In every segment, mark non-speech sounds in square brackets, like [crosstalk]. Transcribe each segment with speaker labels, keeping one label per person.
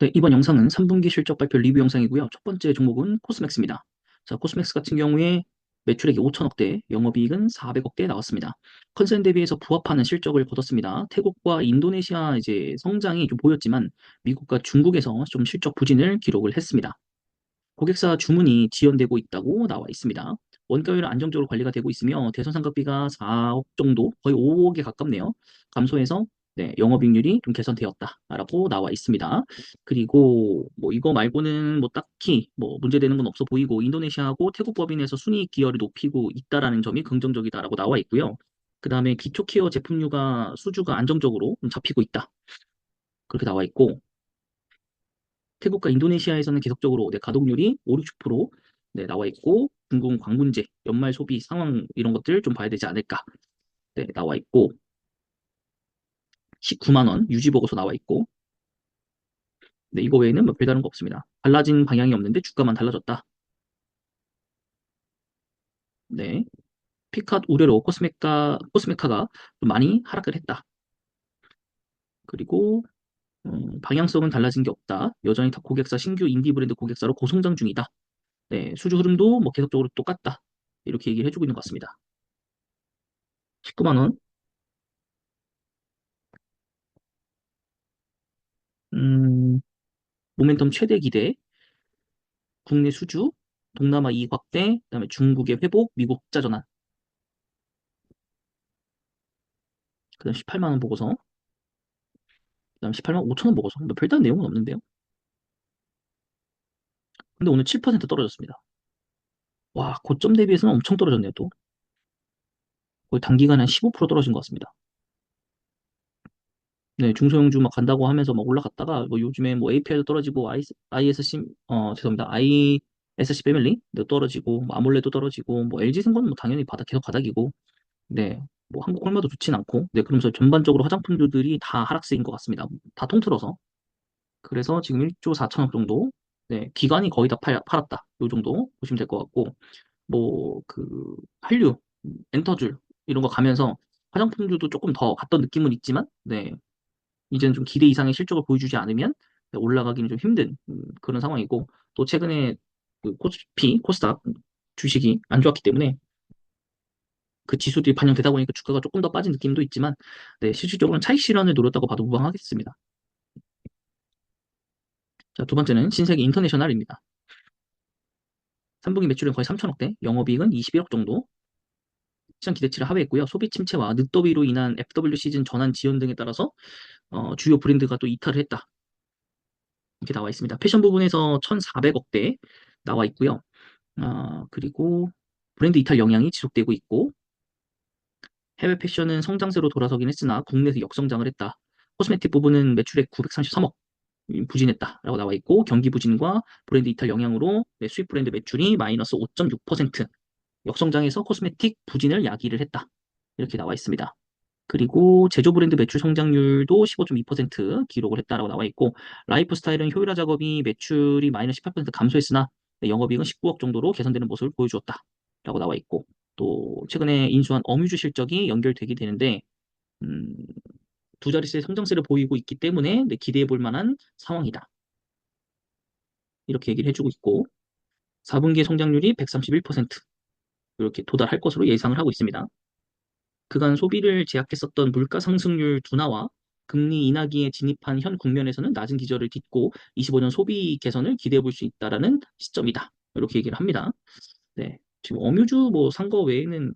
Speaker 1: 네, 이번 영상은 3분기 실적 발표 리뷰 영상이고요. 첫 번째 종목은 코스맥스입니다. 자, 코스맥스 같은 경우에 매출액이 5천억대, 영업이익은 400억대 나왔습니다. 컨센 대비해서 부합하는 실적을 거뒀습니다. 태국과 인도네시아 이제 성장이 좀 보였지만 미국과 중국에서 좀 실적 부진을 기록을 했습니다. 고객사 주문이 지연되고 있다고 나와 있습니다. 원가율은 안정적으로 관리가 되고 있으며 대손상각비가 4억 정도, 거의 5억에 가깝네요. 감소해서 네, 영업이익률이 좀 개선되었다라고 나와 있습니다. 그리고 뭐 이거 말고는 뭐 딱히 뭐 문제되는 건 없어 보이고 인도네시아하고 태국 법인에서 순이익 기여를 높이고 있다라는 점이 긍정적이다라고 나와 있고요. 그 다음에 기초 케어 제품류가 수주가 안정적으로 잡히고 있다. 그렇게 나와 있고 태국과 인도네시아에서는 계속적으로 네, 가동률이 5, 60% 네, 나와 있고 중국 광문제, 연말 소비 상황 이런 것들 좀 봐야 되지 않을까 네, 나와 있고 19만 원 유지 보고서 나와 있고 네, 이거 외에는 뭐 별다른 거 없습니다. 달라진 방향이 없는데 주가만 달라졌다. 네. 피컷 우려로 코스메카, 코스메카가 좀 많이 하락을 했다. 그리고 음, 방향성은 달라진 게 없다. 여전히 탑 고객사 신규 인디 브랜드 고객사로 고성장 중이다. 네, 수주 흐름도 뭐 계속적으로 똑같다. 이렇게 얘기를 해주고 있는 것 같습니다. 19만 원. 음, 모멘텀 최대 기대, 국내 수주, 동남아 이익 확대, 그다음에 중국의 회복, 미국 흑자 전환. 그다음 18만 원 보고서, 그다음 18만 5천 원 보고서. 뭐 별다른 내용은 없는데요. 근데 오늘 7% 떨어졌습니다. 와, 고점 대비해서는 엄청 떨어졌네요, 또. 거의 단기간에 한 15% 떨어진 것 같습니다. 네, 중소형주 막 간다고 하면서 막 올라갔다가 뭐 요즘에 뭐 APR도 떨어지고 ISC 어 죄송합니다. ISC 패밀리도 떨어지고 뭐 아몰레도 떨어지고 뭐 LG생과는 뭐 당연히 바닥 계속 바닥이고. 네. 뭐 한국 얼마도 좋진 않고. 네 그러면서 전반적으로 화장품주들이 다 하락세인 것 같습니다. 다 통틀어서. 그래서 지금 1조 4천억 정도? 네 기관이 거의 다 팔, 팔았다. 요 정도 보시면 될 것 같고. 뭐 그 한류 엔터줄 이런 거 가면서 화장품주도 조금 더 갔던 느낌은 있지만 네 이제는 좀 기대 이상의 실적을 보여주지 않으면 올라가기는 좀 힘든 음, 그런 상황이고 또 최근에 그 코스피, 코스닥 주식이 안 좋았기 때문에 그 지수들이 반영되다 보니까 주가가 조금 더 빠진 느낌도 있지만 네, 실질적으로는 차익 실현을 노렸다고 봐도 무방하겠습니다. 자, 두 번째는 신세계 인터내셔널입니다. 3분기 매출은 거의 3천억대, 영업이익은 21억 정도, 시장 기대치를 하회했고요. 소비 침체와 늦더위로 인한 FW 시즌 전환 지연 등에 따라서 어, 주요 브랜드가 또 이탈을 했다. 이렇게 나와 있습니다. 패션 부분에서 1,400억대 나와 있고요. 어, 그리고 브랜드 이탈 영향이 지속되고 있고 해외 패션은 성장세로 돌아서긴 했으나 국내에서 역성장을 했다. 코스메틱 부분은 매출액 933억 부진했다라고 나와 있고 경기 부진과 브랜드 이탈 영향으로 수입 브랜드 매출이 마이너스 5.6% 역성장에서 코스메틱 부진을 야기를 했다. 이렇게 나와 있습니다. 그리고 제조 브랜드 매출 성장률도 15.2% 기록을 했다라고 나와 있고 라이프 스타일은 효율화 작업이 매출이 마이너스 18% 감소했으나 영업이익은 19억 정도로 개선되는 모습을 보여주었다라고 나와 있고 또 최근에 인수한 어뮤즈 실적이 연결되게 되는데 음, 두 자릿수의 성장세를 보이고 있기 때문에 네, 기대해 볼 만한 상황이다. 이렇게 얘기를 해주고 있고 4분기 성장률이 131% 이렇게 도달할 것으로 예상을 하고 있습니다. 그간 소비를 제약했었던 물가 상승률 둔화와 금리 인하기에 진입한 현 국면에서는 낮은 기저를 딛고 25년 소비 개선을 기대해 볼 수 있다라는 시점이다. 이렇게 얘기를 합니다. 네. 지금 어뮤즈 뭐산 거 외에는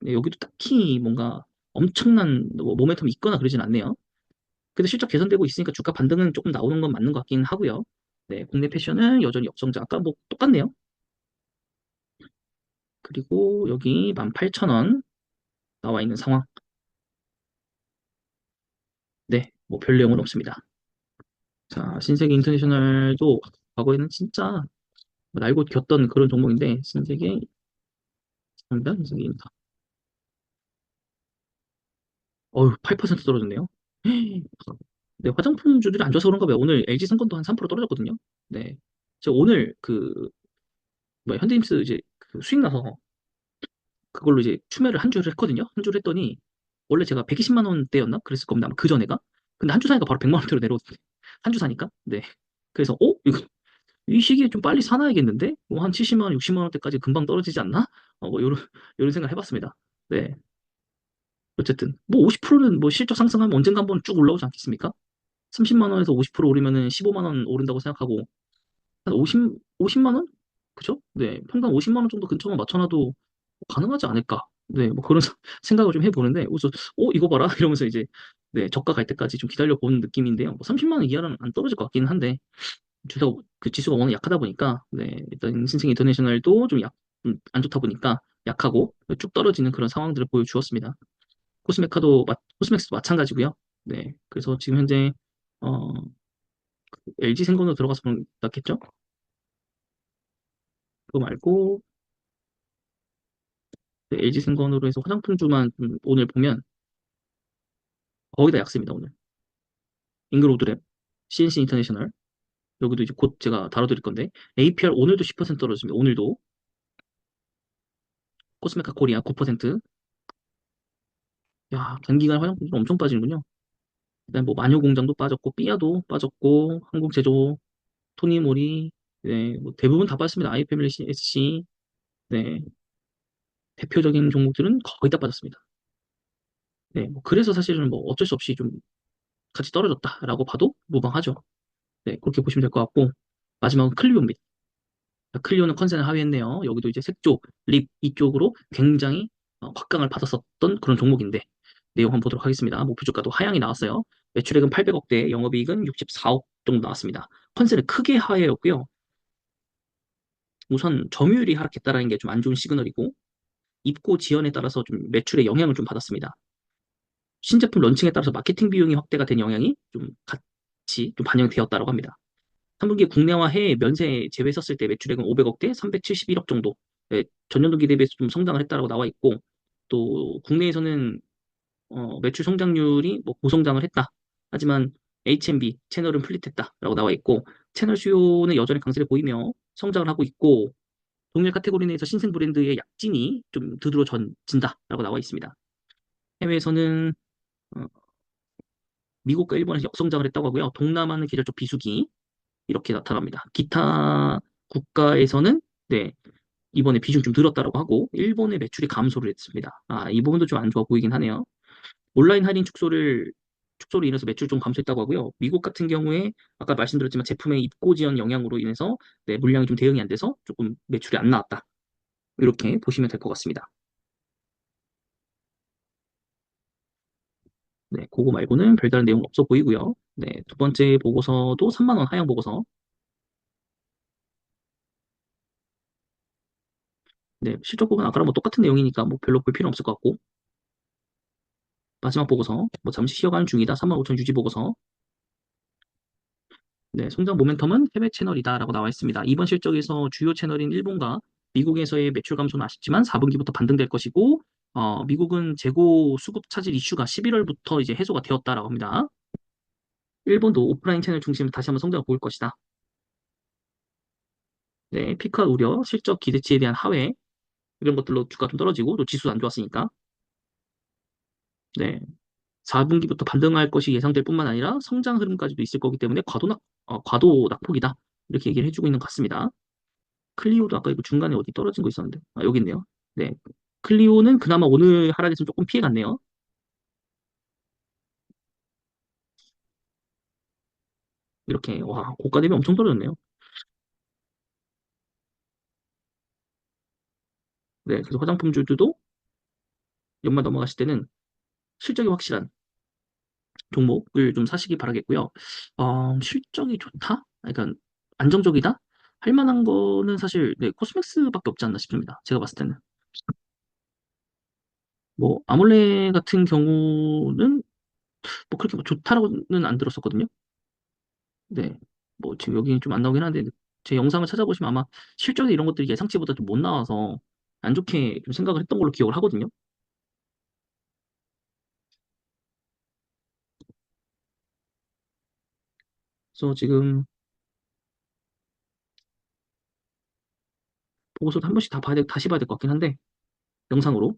Speaker 1: 네, 여기도 딱히 뭔가 엄청난 뭐 모멘텀이 있거나 그러진 않네요. 그래도 실적 개선되고 있으니까 주가 반등은 조금 나오는 건 맞는 것 같긴 하고요. 네, 국내 패션은 여전히 역성장. 아까 뭐 똑같네요. 그리고 여기 18,000원 나와 있는 상황. 네, 뭐 별 내용은 없습니다. 자, 신세계 인터내셔널도 과거에는 진짜 날고 겼던 그런 종목인데 신세계 입니다 신세계 인터. 어휴, 8% 떨어졌네요. [gasps] 네, 화장품 주들이 안 좋아서 그런가 봐요. 오늘 LG 상권도 한 3% 떨어졌거든요. 네. 제가 오늘 그, 뭐, 현대임스 이제 그 수익 나서 그걸로 이제 추매를 한 주를 했거든요. 한 주를 했더니 원래 제가 120만 원대였나? 그랬을 겁니다. 아마 그 전에가. 근데 한 주 사니까 바로 100만 원대로 내려오더니 한주 사니까. 네. 그래서, 어? 이거, 이 시기에 좀 빨리 사놔야겠는데? 뭐 한 70만 원, 60만 원대까지 금방 떨어지지 않나? 어, 뭐, 요런, 요런 생각 해 봤습니다. 네. 어쨌든, 뭐 50%는 뭐 실적 상승하면 언젠가 한번 쭉 올라오지 않겠습니까? 30만 원에서 50% 오르면은 15만 원 오른다고 생각하고, 한 50, 50만 원? 그죠? 네. 평당 50만 원 정도 근처만 맞춰놔도 가능하지 않을까? 네. 뭐 그런 [laughs] 생각을 좀 해보는데, 그래서, 어, 이거 봐라? [laughs] 이러면서 이제, 네. 저가 갈 때까지 좀 기다려 보는 느낌인데요. 뭐 30만 원 이하는 안 떨어질 것 같기는 한데, 주사, 그 지수가 워낙 약하다 보니까, 네. 일단 신생 인터내셔널도 좀 약, 좀안 좋다 보니까 약하고 쭉 떨어지는 그런 상황들을 보여주었습니다. 코스메카도, 마- 코스맥스도 마찬가지고요. 네. 그래서 지금 현재, 어, LG 생건으로 들어가서 그런- 낫겠죠? 그거 말고, LG 생건으로 해서 화장품주만 좀 오늘 보면 거의 다 약세입니다, 오늘. 잉그로드랩, CNC 인터내셔널, 여기도 이제 곧 제가 다뤄드릴 건데, APR 오늘도 10% 떨어졌습니다. 오늘도. 코스메카 코리아 9%. 야, 단기간 화장품들 엄청 빠지는군요. 그다음 뭐 마녀 공장도 빠졌고, 삐아도 빠졌고, 한국제조, 토니모리, 네, 뭐 대부분 다 빠졌습니다. 아이패밀리 SC, 네, 대표적인 종목들은 거의 다 빠졌습니다. 네, 뭐 그래서 사실은 뭐 어쩔 수 없이 좀 같이 떨어졌다라고 봐도 무방하죠. 네, 그렇게 보시면 될 것 같고, 마지막은 클리오입니다. 클리오는 컨센을 하회했네요. 여기도 이제 색조, 립 이쪽으로 굉장히 어, 곽강을 받았었던 그런 종목인데 내용 한번 보도록 하겠습니다. 목표 주가도 하향이 나왔어요. 매출액은 800억대, 영업이익은 64억 정도 나왔습니다. 컨센을 크게 하회했고요. 우선 점유율이 하락했다라는 게 좀 안 좋은 시그널이고 입고 지연에 따라서 좀 매출에 영향을 좀 받았습니다. 신제품 런칭에 따라서 마케팅 비용이 확대가 된 영향이 좀 같이 좀 반영이 되었다고 합니다. 3분기 국내와 해외 면세 제외했었을 때 매출액은 500억대, 371억 정도. 네, 전년 동기 대비해서 좀 성장을 했다라고 나와 있고, 또 국내에서는 어, 매출 성장률이 뭐 고성장을 했다. 하지만 H&B 채널은 플릿했다라고 나와 있고, 채널 수요는 여전히 강세를 보이며 성장을 하고 있고, 동일 카테고리 내에서 신생 브랜드의 약진이 좀 두드러 진다라고 나와 있습니다. 해외에서는 어, 미국과 일본에서 역성장을 했다고 하고요. 동남아는 계절적 비수기, 이렇게 나타납니다. 기타 국가에서는 네, 이번에 비중 좀 늘었다라고 하고 일본의 매출이 감소를 했습니다. 아, 이 부분도 좀 안 좋아 보이긴 하네요. 온라인 할인 축소를 축소로 인해서 매출 좀 감소했다고 하고요. 미국 같은 경우에 아까 말씀드렸지만 제품의 입고 지연 영향으로 인해서 네, 물량이 좀 대응이 안 돼서 조금 매출이 안 나왔다. 이렇게 보시면 될 것 같습니다. 네, 그거 말고는 별다른 내용 없어 보이고요. 네, 두 번째 보고서도 3만 원 하향 보고서. 네, 실적 부분 아까랑 뭐 똑같은 내용이니까 뭐 별로 볼 필요 없을 것 같고. 마지막 보고서, 뭐 잠시 쉬어가는 중이다. 35,000 유지 보고서. 네, 성장 모멘텀은 해외 채널이다 라고 나와 있습니다. 이번 실적에서 주요 채널인 일본과 미국에서의 매출 감소는 아쉽지만 4분기부터 반등될 것이고, 어, 미국은 재고 수급 차질 이슈가 11월부터 이제 해소가 되었다라고 합니다. 일본도 오프라인 채널 중심으로 다시 한번 성장을 보일 것이다. 네, 피크아 우려, 실적 기대치에 대한 하회, 이런 것들로 주가 좀 떨어지고, 또 지수도 안 좋았으니까. 네, 4분기부터 반등할 것이 예상될 뿐만 아니라 성장 흐름까지도 있을 거기 때문에 과도 낙, 어, 과도 낙폭이다. 이렇게 얘기를 해주고 있는 것 같습니다. 클리오도 아까 이거 중간에 어디 떨어진 거 있었는데. 아, 여기 있네요. 네. 클리오는 그나마 오늘 하락에서 조금 피해갔네요. 이렇게, 와, 고가 대비 엄청 떨어졌네요. 네. 그래서 화장품주들도 연말 넘어가실 때는 실적이 확실한 종목을 좀 사시기 바라겠고요. 어, 실적이 좋다? 그러니까 안정적이다? 할 만한 거는 사실 네, 코스맥스밖에 없지 않나 싶습니다. 제가 봤을 때는. 뭐 아몰레 같은 경우는 뭐 그렇게 뭐 좋다라고는 안 들었었거든요. 네. 뭐 지금 여기 좀안 나오긴 하는데 제 영상을 찾아보시면 아마 실적이 이런 것들이 예상치보다 좀 못 나와서 안 좋게 좀 생각을 했던 걸로 기억을 하거든요. 그래서 지금 보고서도 한 번씩 다 봐야 돼, 다시 봐야 될 것 같긴 한데 영상으로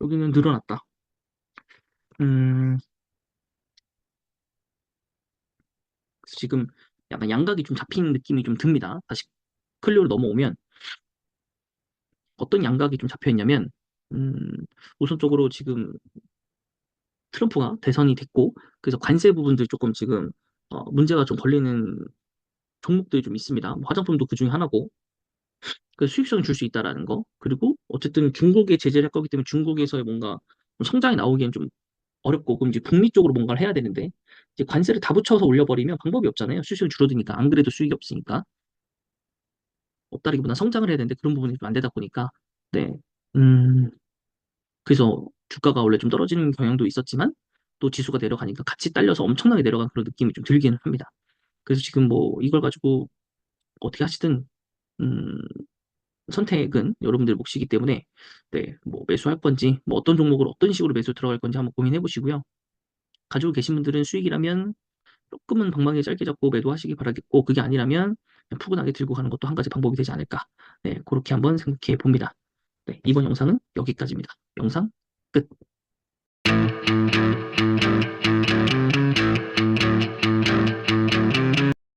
Speaker 1: 여기는 늘어났다. 음, 지금 약간 양각이 좀 잡힌 느낌이 좀 듭니다. 다시 클리오로 넘어오면 어떤 양각이 좀 잡혀 있냐면, 음, 우선적으로 지금 트럼프가 대선이 됐고, 그래서 관세 부분들 조금 지금 어, 문제가 좀 걸리는 종목들이 좀 있습니다. 뭐 화장품도 그 중에 하나고, 그 수익성을 줄 수 있다라는 거. 그리고 어쨌든 중국에 제재를 할 거기 때문에 중국에서의 뭔가 좀 성장이 나오기엔 좀 어렵고, 그럼 이제 북미 쪽으로 뭔가를 해야 되는데, 이제 관세를 다 붙여서 올려버리면 방법이 없잖아요. 수익성이 줄어드니까. 안 그래도 수익이 없으니까. 없다기보다 성장을 해야 되는데 그런 부분이 좀 안 되다 보니까, 네. 음, 그래서 주가가 원래 좀 떨어지는 경향도 있었지만, 또 지수가 내려가니까 같이 딸려서 엄청나게 내려간 그런 느낌이 좀 들기는 합니다. 그래서 지금 뭐 이걸 가지고 어떻게 하시든, 음, 선택은 여러분들 몫이기 때문에, 네, 뭐 매수할 건지, 뭐 어떤 종목으로 어떤 식으로 매수 들어갈 건지 한번 고민해 보시고요. 가지고 계신 분들은 수익이라면 조금은 방망이 짧게 잡고 매도하시기 바라겠고, 그게 아니라면 푸근하게 들고 가는 것도 한 가지 방법이 되지 않을까. 네, 그렇게 한번 생각해 봅니다. 네, 이번 영상은 여기까지입니다. 영상 çıktı.